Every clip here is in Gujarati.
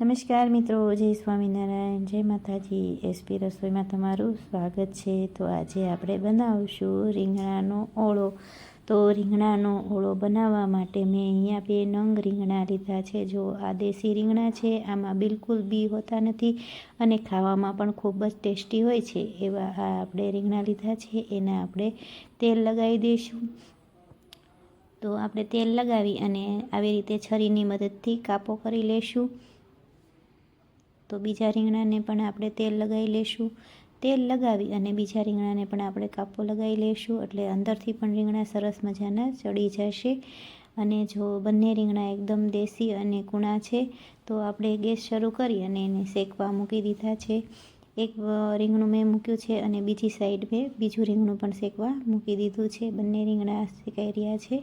નમસ્કાર મિત્રો, જય સ્વામિનારાયણ, જય માતાજી, એસપી રસોઈમાં તમારું સ્વાગત છે. તો આજે આપણે બનાવશું રીંગણાનો ઓળો. તો રીંગણાનો ઓળો બનાવવા માટે મેં અહીંયા બે નંગ રીંગણા લીધા છે. જો આ દેશી રીંગણા છે, આમાં બિલકુલ બી હોતા નથી અને ખાવામાં પણ ખૂબ જ ટેસ્ટી હોય છે. એવા આ આપણે રીંગણા લીધા છે, એના આપણે તેલ લગાવી દઈશું. તો આપણે તેલ લગાવી અને આવી રીતે છરીની મદદથી કાપો કરી લેશું. તો બીજા રીંગણાને પણ આપણે તેલ લગાવી લેશું. તેલ લગાવી અને બીજા રીંગણાને પણ આપણે કાપો લગાવી લેશું એટલે અંદરથી પણ રીંગણા સરસ મજાના ચડી જશે. અને જો બંને રીંગણા એકદમ દેશી અને કૂણા છે, તો આપણે ગેસ શરૂ કરી અને એને શેકવા મૂકી દીધા છે. એક રીંગણું મેં મૂક્યું છે અને બીજી સાઈડ મેં બીજું રીંગણું પણ શેકવા મૂકી દીધું છે. બંને રીંગણા શેકાઈ રહ્યા છે.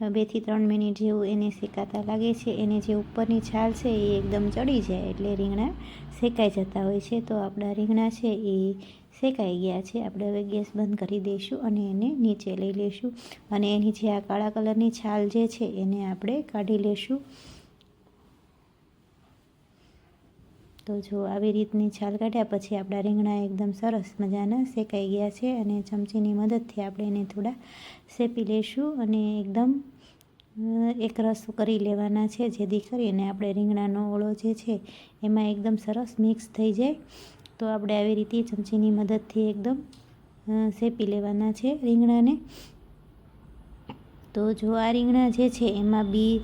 બેથી ત્રણ મિનિટ જેવું એને શેકાતા લાગે છે. એને જે ઉપરની છાલ છે એ એકદમ ચડી જાય એટલે રીંગણા શેકાઈ જતા હોય છે. તો આપણા રીંગણા છે એ શેકાઈ ગયા છે. આપણે હવે ગેસ બંધ કરી દઈશું અને એને નીચે લઈ લઈશું. અને એની જે આ કાળા કલરની છાલ જે છે એને આપણે કાઢી લઈશું. તો જો આવી રીતની છાલ કાઢ્યા પછી આપણા રીંગણા એકદમ સરસ મજાના શેકાઈ ગયા છે અને ચમચીની મદદથી આપણે એને થોડા શેપી લઈશું અને એકદમ એક રસ કરી લેવાના છે, જેથી કરીને આપણે રીંગણાનો ઓળો જે છે, એમાં એકદમ સરસ મિક્સ થઈ જાય. તો આપણે આવી રીતે ચમચીની મદદથી એકદમ શેપી લેવાના છે રીંગણાને. તો જો આ રીંગણા જે છે, એમાં બી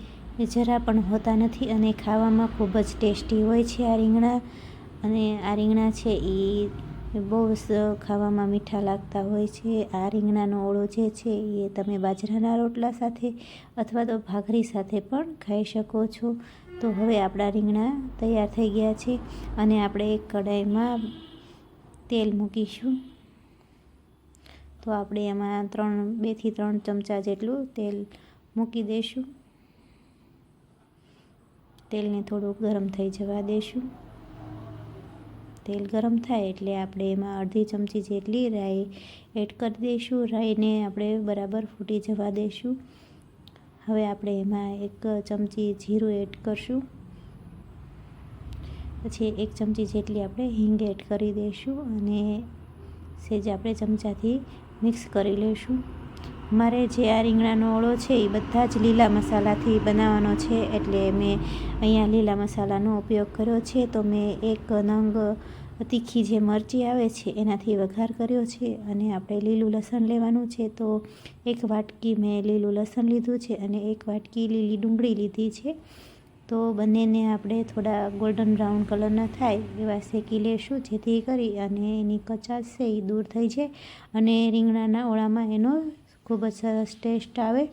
જરા પણ હોતા નથી અને ખાવામાં ખૂબ જ ટેસ્ટી હોય છે આ રીંગણા. અને આ રીંગણા છે એ બહુ ખાવામાં મીઠા લાગતા હોય છે. આ રીંગણાનો ઓળો જે છે એ તમે બાજરાના રોટલા સાથે અથવા તો ભાખરી સાથે પણ ખાઈ શકો છો. તો હવે આપણા રીંગણા તૈયાર થઈ ગયા છે અને આપણે એક કઢાઈમાં તેલ મૂકીશું. તો આપણે એમાં ત્રણ બેથી ત્રણ ચમચા જેટલું તેલ મૂકી દઈશું તેલને થોડુંક ગરમ થઈ જવા દઈશું તેલ ગરમ થાય એટલે આપણે એમાં અડધી ચમચી જેટલી રાઈ એડ કરી દઈશું. રાઈને આપણે બરાબર ફૂટી જવા દઈશું. હવે આપણે એમાં એક ચમચી જીરું એડ કરશું. પછી એક ચમચી જેટલી આપણે હિંગ એડ કરી દઈશું અને સેજ આપણે ચમચાથી મિક્સ કરી લઈશું. મારે જે આ રીંગણાનો ઓળો છે એ બધા જ લીલા મસાલાથી બનાવવાનો છે એટલે મેં અહીંયા લીલા મસાલાનો ઉપયોગ કર્યો છે. તો મેં એક નંગ તીખી જે મરચી આવે છે એનાથી વઘાર કર્યો છે અને આપણે લીલું લસણ લેવાનું છે. તો એક વાટકી મેં લીલું લસણ લીધું છે અને એક વાટકી લીલી ડુંગળી લીધી છે. તો બંનેને આપણે થોડા ગોલ્ડન બ્રાઉન કલરના થાય એવા શેકી લેશું જેથી કરી અને એની કચાશ છે એ દૂર થઈ જાય અને રીંગણાના ઓળામાં એનો ખૂબ જ સરસ ટેસ્ટ આવે.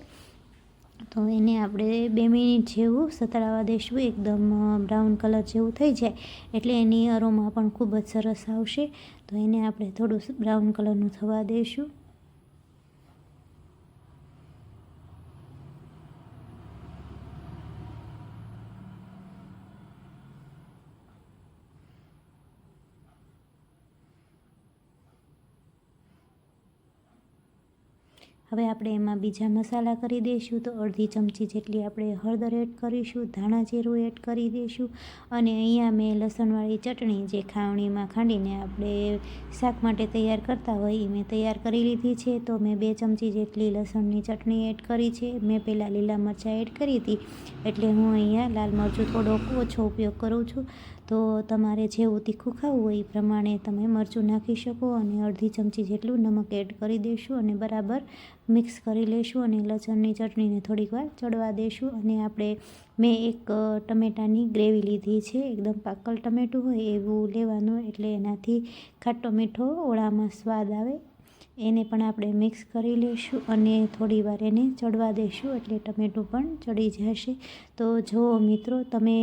તો એને આપણે બે મિનિટ જેવું સતળાવા દઈશું એકદમ બ્રાઉન કલર જેવું થઈ જાય. એટલે એની અરોમાં પણ ખૂબ જ સરસ આવશે. તો એને આપણે થોડું બ્રાઉન કલરનું થવા દઈશું હવે આપણે એમાં બીજા મસાલા કરી દઈશું તો અડધી ચમચી જેટલી આપણે હળદર એડ કરીશું, ધાણા જીરું એડ કરી દઈશું અને અહીંયા મેં લસણવાળી ચટણી જે ખાવણીમાં ખાંડીને આપણે શાક માટે તૈયાર કરતા હોય એ મેં તૈયાર કરી લીધી છે. તો મેં બે ચમચી જેટલી લસણની ચટણી એડ કરી છે. મેં પહેલાં લીલા મરચાં એડ કરી હતી એટલે હું અહીંયા લાલ મરચું થોડોક ઓછો ઉપયોગ કરું છું. તો તમારે જેવું તીખું ખાવું હોય એ પ્રમાણે તમે મરચું નાખી શકો અને અડધી ચમચી જેટલું નમક એડ કરી દઈશું અને બરાબર મિક્સ કરી લઈશું અને લસણની ચટણીને થોડીક વાર ચડવા દઈશું અને આપણે મેં એક ટમેટાની ગ્રેવી લીધી છે, એકદમ પાકલ ટમેટું હોય એવું લેવાનું એટલે એનાથી ખાટો મીઠો ઓળામાં સ્વાદ આવે. એને પણ આપણે મિક્સ કરી લઈશું અને થોડી વાર એને ચડવા દઈશું એટલે ટમેટું પણ ચડી જશે. તો જો મિત્રો તમે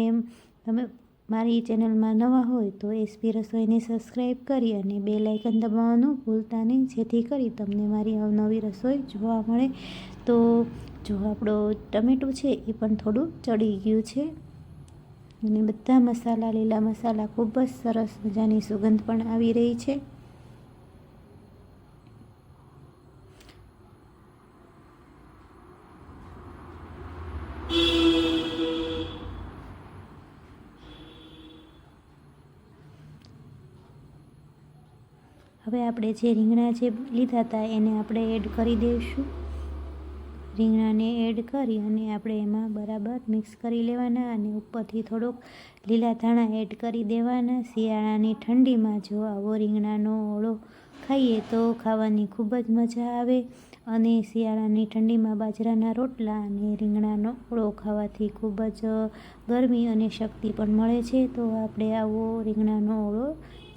તમે મારી ચેનલમાં નવા હોય તો એસપી રસોઈને સબસ્ક્રાઈબ કરી અને બે લાઇકન દબાવવાનું ભૂલતા નહીં. જેથી કરી તમને મારી અવનવી રસોઈ જોવા મળે. તો જો આપણો ટમેટું છે એ પણ થોડું ચડી ગયું છે. અને બધા મસાલા, લીલા મસાલા ખૂબ જ સરસ મજાની સુગંધ પણ આવી રહી છે. હવે આપણે જે રીંગણા જે લીધા હતા એને આપણે એડ કરી દઈશું. રીંગણાને એડ કરી અને આપણે એમાં બરાબર મિક્સ કરી લેવાના અને ઉપરથી થોડોક લીલા ધાણા એડ કરી દેવાના. શિયાળાની ઠંડીમાં જો આવો રીંગણાનો ઓળો ખાઈએ તો ખાવાની ખૂબ જ મજા આવે અને શિયાળાની ઠંડીમાં બાજરાના રોટલા અને રીંગણાનો ઓળો ખાવાથી ખૂબ જ ગરમી અને શક્તિ પણ મળે છે. તો આપણે આવો રીંગણાનો ઓળો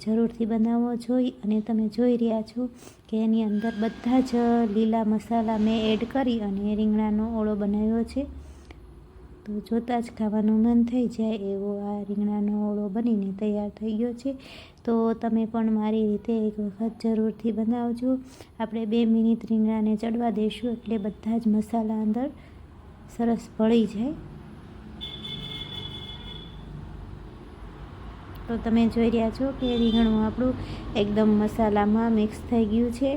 જરૂરથી બનાવવો જોઈ અને તમે જોઈ રહ્યા છો કે એની અંદર બધા જ લીલા મસાલા મેં એડ કરી અને રીંગણાનો ઓળો બનાવ્યો છે. તો જોતાં જ ખાવાનું મન થઈ જાય એવો આ રીંગણાનો ઓળો બનીને તૈયાર થઈ ગયો છે. તો તમે પણ મારી રીતે એક વખત જરૂરથી બનાવજો. આપણે બે મિનિટ રીંગણાને ચડવા દઈશું એટલે બધા જ મસાલા અંદર સરસ ભળી જાય. તો તમે જોઈ રહ્યા છો કે રીંગણું આપણું એકદમ મસાલામાં મિક્સ થઈ ગયું છે.